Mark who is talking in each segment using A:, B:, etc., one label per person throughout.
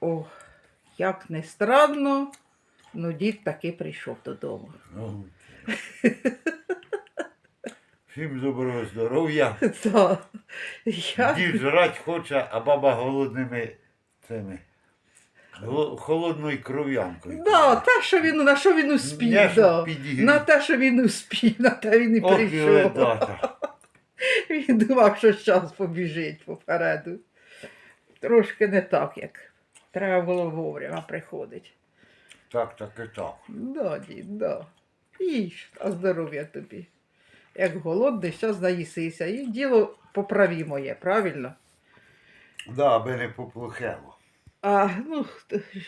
A: О, як не странно, ну дід таки прийшов додому.
B: Ну, Всім доброго здоров'я.
A: Та, я...
B: Дід жрать хоче, а баба голодними цими. Холодною кров'янкою.
A: Да, те, що він, на що він успів,
B: ж
A: да.
B: підігрів.
A: на те, що він успів, на те він і
B: Ох, і
A: прийшов.
B: ледата.
A: Він думав, що час побіжить попереду. Трошки не так, як треба було вовремя приходить.
B: Так, так і так.
A: Да, дід, да. Їж, а здоров'я тобі. Як голодний, зараз наїсися. І діло поправі моє, правильно?
B: Да, аби не поплохело.
A: А, ну,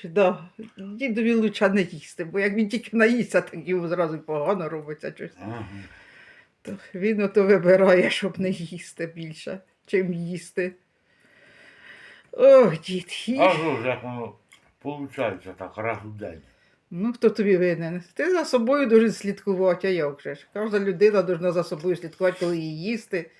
A: да, дідові лучше не їсти, бо як він тільки наїсться, так йому зразу погано робиться щось.
B: Ага.
A: То він ото вибирає, щоб не їсти більше, чим їсти. Ох, дід, їж.
B: А що ж, як воно виходить так раз у день.
A: Ну, хто тобі винен? Ти за собою дуже слідкувати, а як же ж? Кожна людина повинна за собою слідкувати, коли її їсти.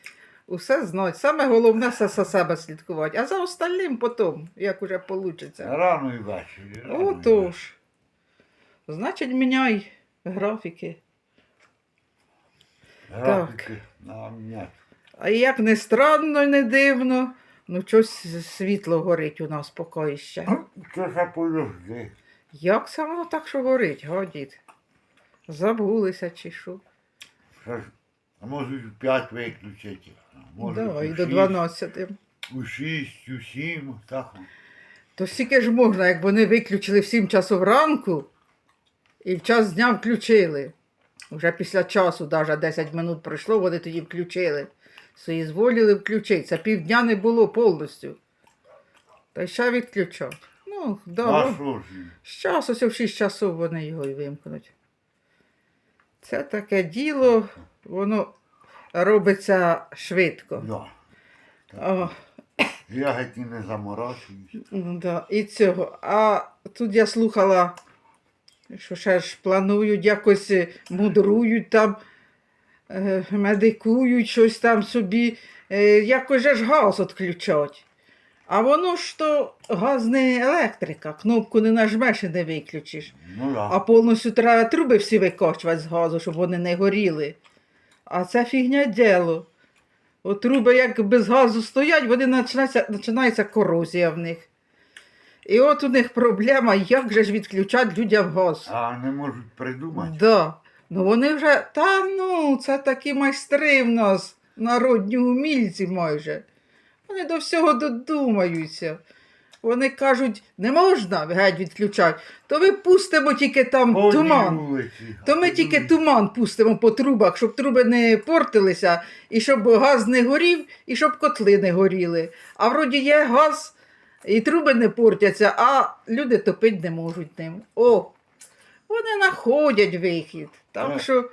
A: Усе знати. Саме головне все за себе слідкувати, а за остальним потім, як уже вийде.
B: Рано і ввечері. рано і ввечері.
A: Отож. Значить, міняй графіки.
B: Графіки нет.
A: А як не странно, не дивно, ну щось світло горить у нас поки ще.
B: Це ж подожди.
A: Як це воно так, що горить, га, дід? Забулися чи що?
B: Ж можуть в 5 виключити. Можуть
A: Да,
B: у
A: і до
B: шість,
A: 12.
B: У 6, у 7, так.
A: То стільки ж можна, як вони виключили в 7 часов ранку і в час дня включили. Уже після часу, навіть 10 минут пройшло, вони тоді включили. Соїзволіли включити. Це півдня не було повністю. Та й ще відключать. Ну, да, ну, з часу, ось в 6 часов вони його і вимкнуть. Це таке діло, воно робиться швидко.
B: Да.
A: О,
B: Я геть і не заморачуюсь.
A: Ну, да, і цього. А тут я слухала, що ще ж планують якось е, мудрують там, медикують щось там собі, е, якось же ж газ відключать. А воно ж то газ не електрика, кнопку не нажмеш і не виключиш.
B: Ну
A: А повністю треба труби всі викачувати з газу, щоб вони не горіли. А це фігня діло. От труби як без газу стоять, вони починається, починається корозія в них. І от у них проблема, як же ж відключати людям газ.
B: А не можуть придумати.
A: Да. Ну вони вже, та ну, це такі майстри в нас, народні умільці майже. Вони до всього додумаються. Вони кажуть, не можна геть відключати, то ви пустимо тільки там
B: По
A: туман.
B: вулиці.
A: То ми тільки туман пустимо по трубах, щоб труби не портилися, і щоб газ не горів, і щоб котли не горіли. А вроді є газ, і труби не портяться, а люди топити не можуть ним. О, вони знаходять вихід. Так
B: Так.
A: що,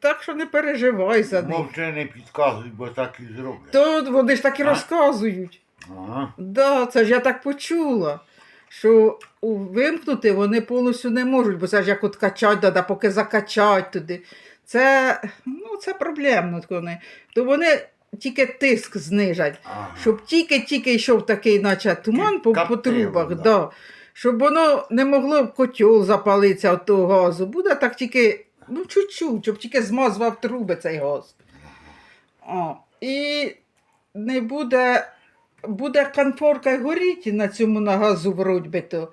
A: так що не переживай за них.
B: Мовче не підказують, бо так і зроблять.
A: То вони ж так і
B: А?
A: розказують.
B: Ага.
A: Да, це ж я так почула. Що у- вимкнути вони повністю не можуть, бо це ж як от качать, треба поки закачать туди. Це, ну, це проблемно. от Вони. То вони тільки тиск знижать,
B: ага.
A: щоб тільки-тільки йшов такий, наче туман по, по
B: Каптило,
A: трубах,
B: да.
A: да. Щоб воно не могло б котел запалитися від того газу. Буде так тільки, ну, чуть-чуть, щоб тільки змазував труби цей газ. О, і не буде, буде конфорка горіти на цьому на газу вроді би то.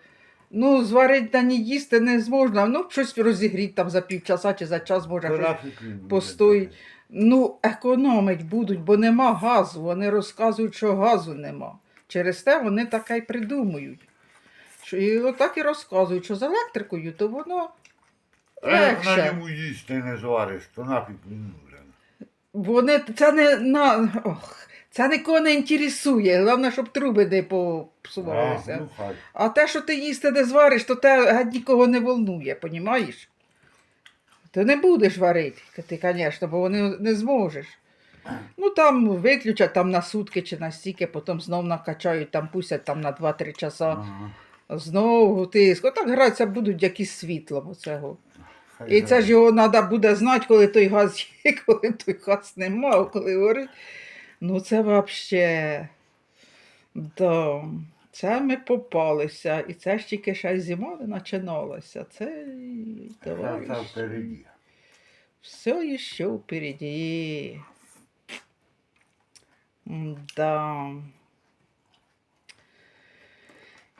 A: Ну, зварити та ні їсти не зможна. Ну, щось розігріти там за півчаса чи за час може. щось. Постоїть. Ну, економить будуть, бо нема газу. Вони розказують, що газу нема. Через те вони таке й придумують. І отак і розказують, що з електрикою, то воно
B: А як на ньому їсти не звариш, то нафіг він нужен.
A: Вони це не на. Ох, це нікого не інтересує. Головне, щоб труби не
B: А,
A: попсувалися.
B: ну хай.
A: А те, що ти їсти не звариш, то те нікого не волнує, понімаєш? Ти не будеш варити, ти, звісно, бо вони не зможеш. Ну там виключать там на сутки чи на стільки, потім знов накачають, там пустять там на 2-3 часа,
B: Ага.
A: Знову тиск. Отак гратися будуть якісь світлом оцього.
B: Хай
A: І це ж його треба буде знати, коли той газ є, коли той газ нема, коли горить. Ну це взагалі. Да. Це ми попалися, і це ж тільки ще зима не починалася. Це й,
B: Це впереді.
A: Все ще впереді. Да.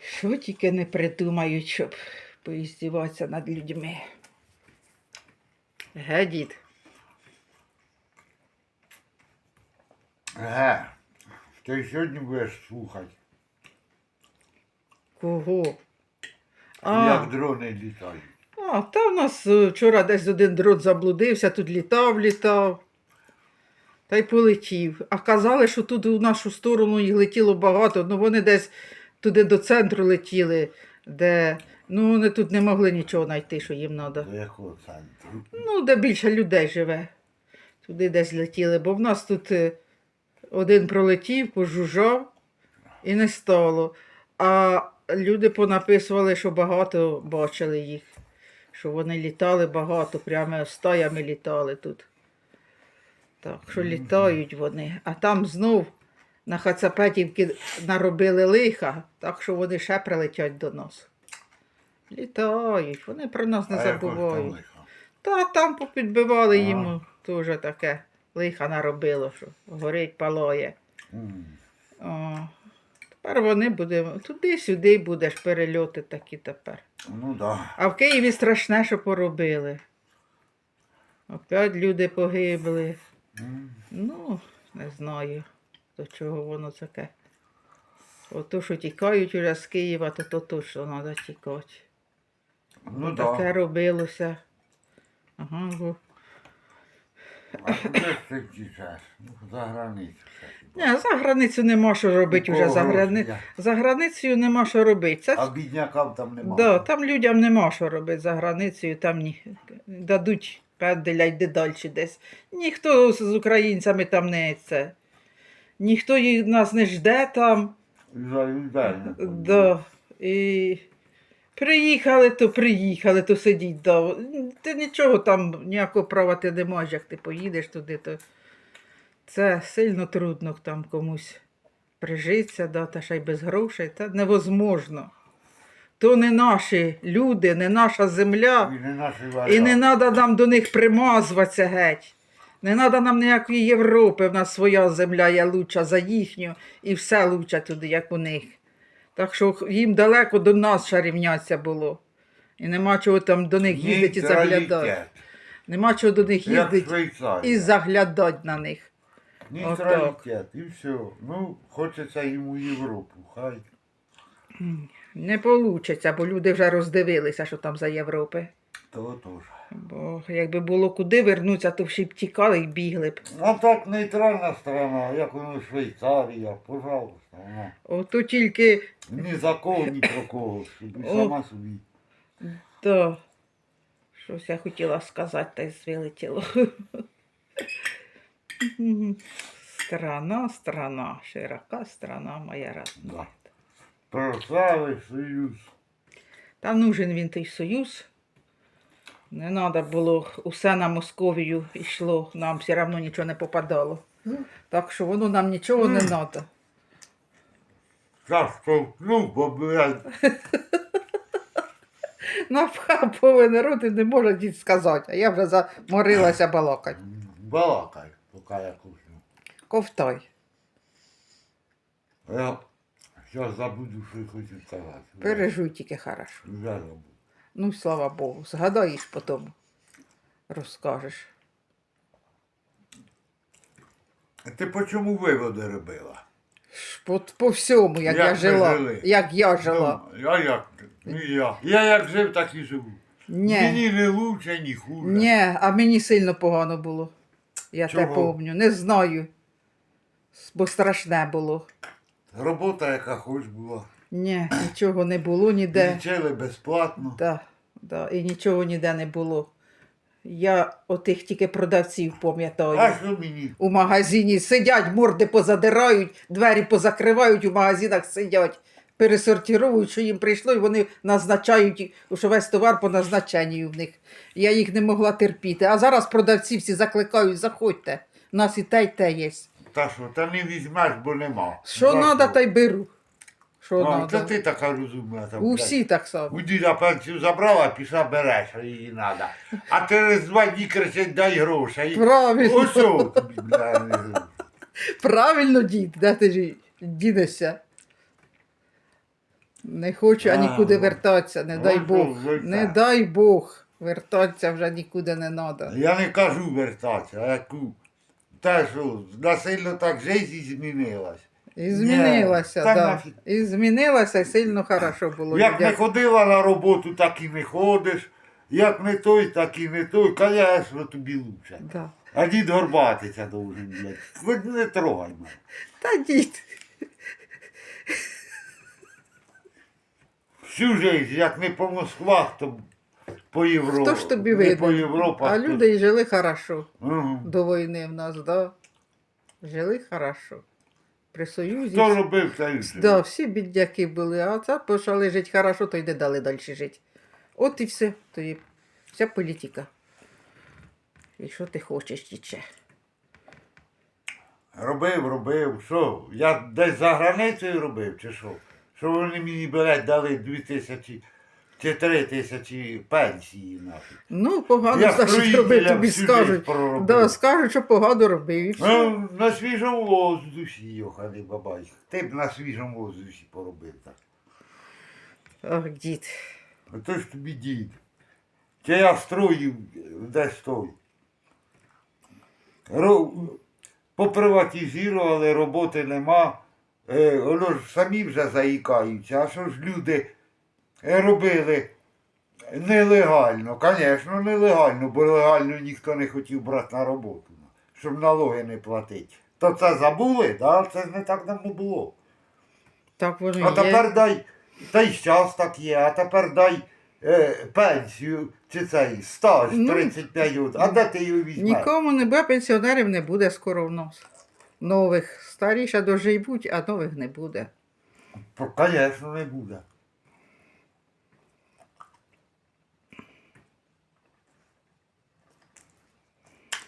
A: Що тільки не придумають, щоб поіздіватися над людьми. Ге, дід.
B: Ге, ти сьогодні будеш слухати,
A: Кого?
B: як дрони літають.
A: А, та в нас е, вчора десь один дрот заблудився, тут літав, літав. Та й полетів. А казали, що тут у нашу сторону їх летіло багато, ну вони десь туди до центру летіли, де ну вони тут не могли нічого знайти, що їм треба.
B: До якого центру?
A: Ну, де більше людей живе. Туди десь летіли, бо в нас тут е, один пролетів, пожужжав і не стало. А люди понаписували, що багато бачили їх, що вони літали багато, прямо стаями літали тут. Так, що літають вони. А там знов на Хацапетівки наробили лиха, так що вони ще прилетять до нас. Літають, вони про нас не
B: А
A: забувають.
B: лиха?
A: Та там попідбивали
B: Ага.
A: йому теж таке лиха наробило, що горить, палає.
B: М.
A: О, тепер вони будемо. Туди-сюди будеш перельоти такі тепер.
B: Ну да.
A: А в Києві страшне, що поробили. Опять люди погибли.
B: М.
A: Ну, не знаю, до чого воно таке. Ото, що тікають уже з Києва, то, то точно треба тікати.
B: Ну
A: Таке робилося. Ага, бо
B: А куди ти втічеш? Ну, за границю.
A: Ні, за границю нема що робити вже. За, грани... за границею нема що робити. Це...
B: А біднякам там немає.
A: Да, там людям нема що робити за границею, там ні... дадуть пенделя, йди далі десь. Ніхто з з українцями там не це. Ніхто їх нас не жде там.
B: Не
A: Да. І приїхали, то приїхали, то сидіть. Да. Ти нічого там, ніякого права ти не маєш, як ти поїдеш туди, то це сильно трудно там комусь прижитися, да, та ще й без грошей. Це невозможно. То не наші люди, не наша земля.
B: І не наші
A: І не треба нам до них примазуватися геть. Не треба нам ніякої Європи, в нас своя земля є лучша за їхню, і все лучше туди, як у них. Так що їм далеко до нас ще рівнятися було. І нема чого там до них їздити і заглядати. Нема чого до них їздити і заглядати на них.
B: Нейтралітет. І все. Ну, хочеться їм у Європу. Хай.
A: Не вийде, бо люди вже роздивилися, що там за Європи.
B: То теж.
A: Бо якби було куди вернутися, то всі б тікали і бігли б.
B: А так нейтральна страна, як воно Швейцарія, пожалуйста. Вона.
A: Ото тільки
B: Ні за кого, ні про кого. Собі
A: О.
B: сама собі.
A: Да. Щось я хотіла сказати, та й вилетіло. Страна, страна, широка страна моя родна.
B: Прославив Союз.
A: Та нужен він той союз. Не треба було, усе на Московію йшло, нам все одно нічого не попадало. Так що воно нам нічого не треба.
B: Зараз толкнув, бо блядь,
A: повинен рот і не може дід сказати, а я вже заморилася балакати.
B: балакай, поки я кушну.
A: Ковтай.
B: Я зараз забуду, що я хочу сказати.
A: Пережуй тільки хорошо.
B: Вже забуду.
A: Ну, слава Богу, згадаєш потім. Розкажеш.
B: А Ти по чому виводи робила?
A: По, по всьому, як,
B: Як
A: я жила.
B: жили.
A: Як я жила.
B: Ну, а як? Ну, я. Я як жив, так і живу.
A: Ні.
B: Мені не лучше, ні хуже.
A: Ні, а мені сильно погано було. Я те
B: Чого?
A: помню. Не знаю. Бо страшне було.
B: Робота, яка хоч була.
A: Ні, нічого не було ніде.
B: Лічили безплатно.
A: Да, да, і нічого ніде не було. Я отих тільки продавців пам'ятаю.
B: А що мені?
A: У магазині сидять, морди позадирають, двері позакривають, у магазинах сидять, пересортірують, що їм прийшло, і вони назначають, що весь товар по назначенню в них. Я їх не могла терпіти. А зараз продавці всі закликають, заходьте. У нас і те, й те є.
B: Та що, та не візьмеш, бо нема.
A: Що треба, та й беру. Що
B: О,
A: надо?
B: Це ти така розумна. Там,
A: Усі так само.
B: блядь. У діда пенсію забрала, пішла береш, а її треба. А через два дні кричить, дай грошей.
A: Правильно.
B: Ось о тобі, бля,
A: Правильно, дід, де ти ж дінешся? Не хочу а нікуди
B: ну.
A: вертатися, не
B: Ну,
A: дай
B: що
A: Бог. Не дай Бог. Вертатися вже нікуди не треба.
B: Я не кажу вертатися, а яку. Те, що насильно так життя змінилась.
A: І змінилася,
B: та
A: да.
B: нафіг.
A: І змінилася, і сильно хорошо було.
B: Як не ходила на роботу, так і не ходиш. Як не той, так і не той. Звісно, тобі лучше.
A: Да.
B: А дід горбатися должен, блядь. Хоч не трогай мене.
A: Та дід.
B: Всю жизнь, як не по Москвах, то по Європі.
A: Хто ж тобі
B: Не по? Європах.
A: А
B: то-
A: люди і жили хорошо
B: Ага.
A: до війни в нас, да. Жили хорошо. При Союзі.
B: Хто робив, і.
A: Да, всі бідняки були, а це почали жити хорошо, то й не дали далі жити. От і все. То є вся політика. І що ти хочеш, тіче?
B: Робив, робив. Що? Я десь за границею робив, чи що? Що вони мені, блядь, дали дві тисячі чи три тисячі пенсії нафіг.
A: Ну, погано
B: Я
A: значить робив, тобі
B: всю
A: скажуть.
B: проробив.
A: Да, скажуть, що погано робив. І все.
B: Ну, на свіжому воздусі, йоханий бабай. Ти б на свіжому воздусі поробив так.
A: Ох, дід.
B: Ото ж тобі дід. Чи я строїв десь той. Ро... Поприватизували, роботи нема. Е, воно ж самі вже заїкаються. А що ж люди робили нелегально? Звісно, нелегально, бо легально ніхто не хотів брати на роботу, щоб налоги не платити. То це забули, да? це не так давно було.
A: Так воно
B: А
A: є.
B: тепер дай, та й час так є, а тепер дай е, пенсію чи цей стаж
A: Ну,
B: 35 років. А де ти його візьмеш?
A: Нікому не буде, пенсіонерів не буде скоро в нас. Нових. Старі ще доживуть, а нових не буде.
B: Звісно, не буде.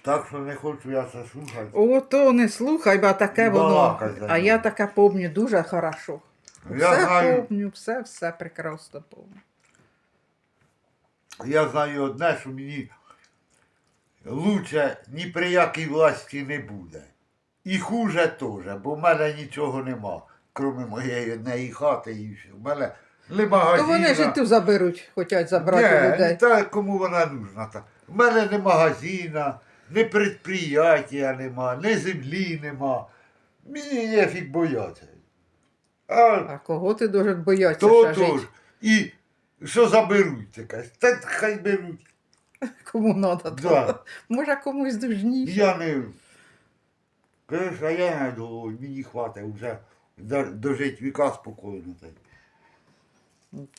B: Так що не хочу я це слухати.
A: Ото не слухай, бо таке воно. А я таке помню дуже хорошо.
B: Я
A: все
B: знаю.
A: помню, все, все прекрасно помню.
B: Я знаю одне, що мені лучше ні при якій власті не буде. І хуже теж, бо в мене нічого нема, крім моєї однієї хати і все. В мене не
A: То
B: магазина.
A: вони ж і ту заберуть, хочуть забрати
B: Ні,
A: людей.
B: та кому вона нужна. Та. В мене не магазина, не предприятия нема, не землі нема. Мені нефіг боятися. А
A: А кого ти должен боятися
B: то тож. І що заберуть таке? Та хай беруть.
A: Кому надо,
B: Да.
A: то. Може комусь дужніше.
B: Я не. А я не думаю, мені хватить вже до- дожить віка спокійно.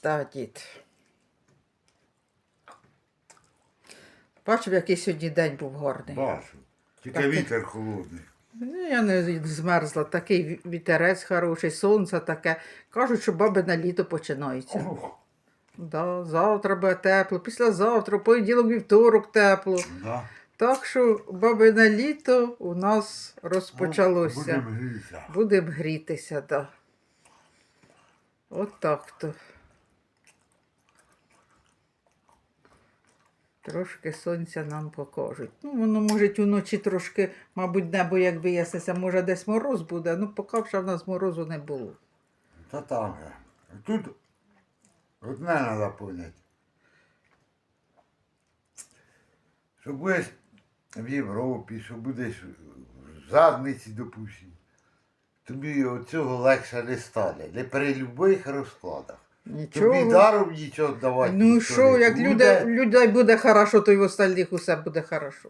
A: Так, дід. Бачив, який сьогодні день був гарний.
B: Бачу. Тільки
A: Так,
B: вітер холодний.
A: Ну, я не змерзла, такий вітерець хороший, сонце таке. Кажуть, що бабине літо починається.
B: Ох,
A: Да, завтра буде тепло, післязавтра, понеділок, вівторок тепло.
B: да.
A: Так що бабине літо у нас розпочалося.
B: Будемо грітися.
A: Будемо грітися, так. Да. От так то. Трошки сонця нам покажуть. Ну, воно може уночі трошки, мабуть, небо як виясниться, може десь мороз буде, ну поки що в нас морозу не було.
B: Та там же. Тут одне треба поняти. Що будеш в Європі, що будеш в задниці, допустим, тобі оцього легше не стане. Не при будь-яких розкладах. Тобі даром нічого давати.
A: Ну що, як
B: буде.
A: люди, людей буде хорошо, то й в остальних усе буде хорошо.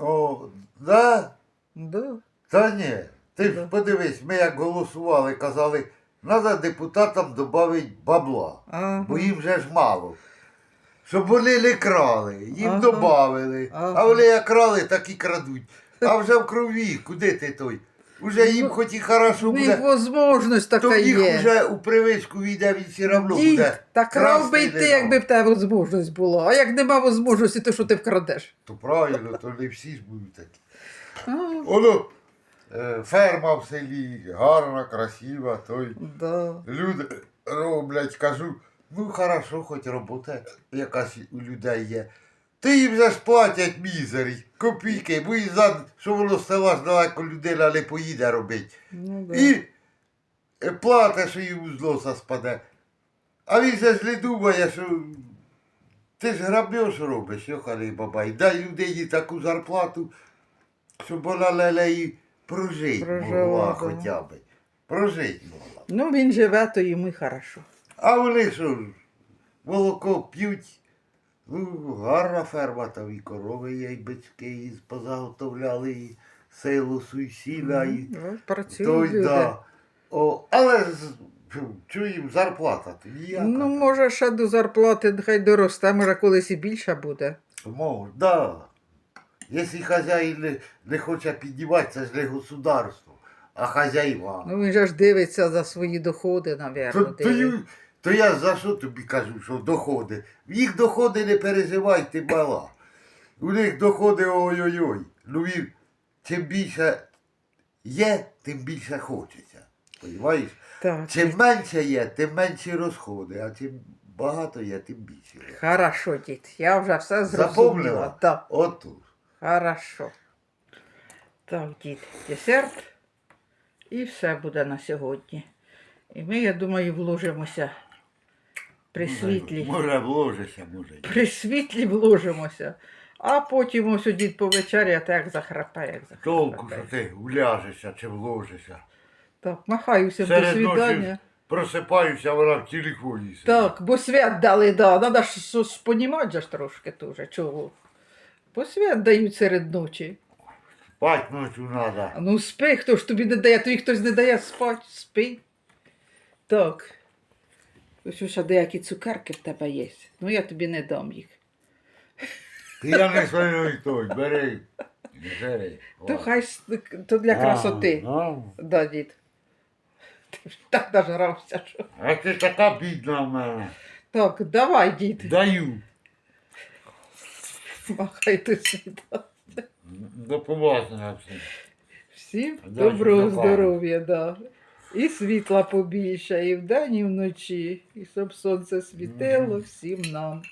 B: О, да?
A: Да.
B: Та ні. Ти ж подивись, ми як голосували, казали, треба депутатам додати бабла.
A: Ага.
B: бо їм вже ж мало. Щоб вони не крали, їм
A: Ага.
B: додавали.
A: Ага.
B: А вони як крали, так і крадуть. А вже в крові, куди ти той? Уже їм
A: Ну,
B: хоч і хорошо
A: В них
B: буде,
A: можливість така
B: в їх
A: є.
B: вже у привичку війде, він все
A: Дід,
B: буде.
A: так крав би й ти, якби в тебе можливість була. А як нема можливості, то що ти вкрадеш?
B: То правильно, то не всі ж будуть такі.
A: А,
B: Воно, е, ферма в селі, гарна, красива, той.
A: Да.
B: Люди роблять, кажу, ну хорошо, хоч робота якась у людей є. Ти їм же ж платять мізері, копійки, бо і за, що воно ж далеко людина не поїде робити.
A: Ну, да.
B: І е, платиш, що йому з носа спаде. А він же ж не думає, що ти ж грабеж робиш, йоханий бабай. Дай людині таку зарплату, щоб вона лелеї прожить
A: Прожила,
B: могла
A: да.
B: хоча б. Прожить могла.
A: Ну, він живе, то йому й хорошо.
B: А вони що молоко п'ють. Ну, гарна ферма, там і корови є, і бички, і позаготовляли, і силосу, і сіна, і
A: Ну, Працюють
B: той,
A: люди.
B: да. О, але з- фу, зарплата то ніяка.
A: Ну, може, ще до зарплати нехай доросте, може колись і більше буде.
B: Може, да. Якщо хазяїн не, не хоче піднімати, це ж не государство, а хазяїва.
A: Ну він же ж дивиться за свої доходи, навірно.
B: то, то я за що тобі кажу, що доходи? Їх доходи не переживай, ти мала. У них доходи ой-ой-ой. Ну він, чим більше є, тим більше хочеться. Понимаєш?
A: Так.
B: Чим менше є, тим менші розходи, а чим багато є, тим більше. є.
A: Хорошо, дід, я вже все зрозуміла.
B: Запомнила?
A: Так,
B: Отут.
A: хорошо. Так, дід, десерт. І все буде на сьогодні. І ми, я думаю, вложимося при світлі.
B: Може, вложишся, може.
A: При світлі вложимося. А потім ось дід повечеряти, як захрапе, як
B: Толку, що ти вляжешся чи вложишся.
A: Так, махаю всім до
B: Серед
A: свідання.
B: ночі просипаюся, вона в телефоні сидить.
A: Так, бо свят дали, да. Надо ж понімати же ж трошки теж, чого. Бо свят дають серед ночі.
B: Спать ночі треба.
A: А Ну спи, хто ж тобі не дає, тобі хтось не дає спати, спи. Так. Ще деякі цукерки в тебе є. Ну я тобі не дам їх.
B: Ти я не свиной той, бери. Бери.
A: То хай с- то для красоти.
B: А, ну.
A: Да, дід. Ти ж так нажрався, що.
B: А ти така бідна в мене.
A: Так, давай, дід.
B: Даю.
A: Махай ти світа.
B: До побачення всім.
A: Всім доброго
B: Михайло.
A: здоров'я, да. І світла побільше, і вдень, і вночі, і щоб сонце світило всім нам.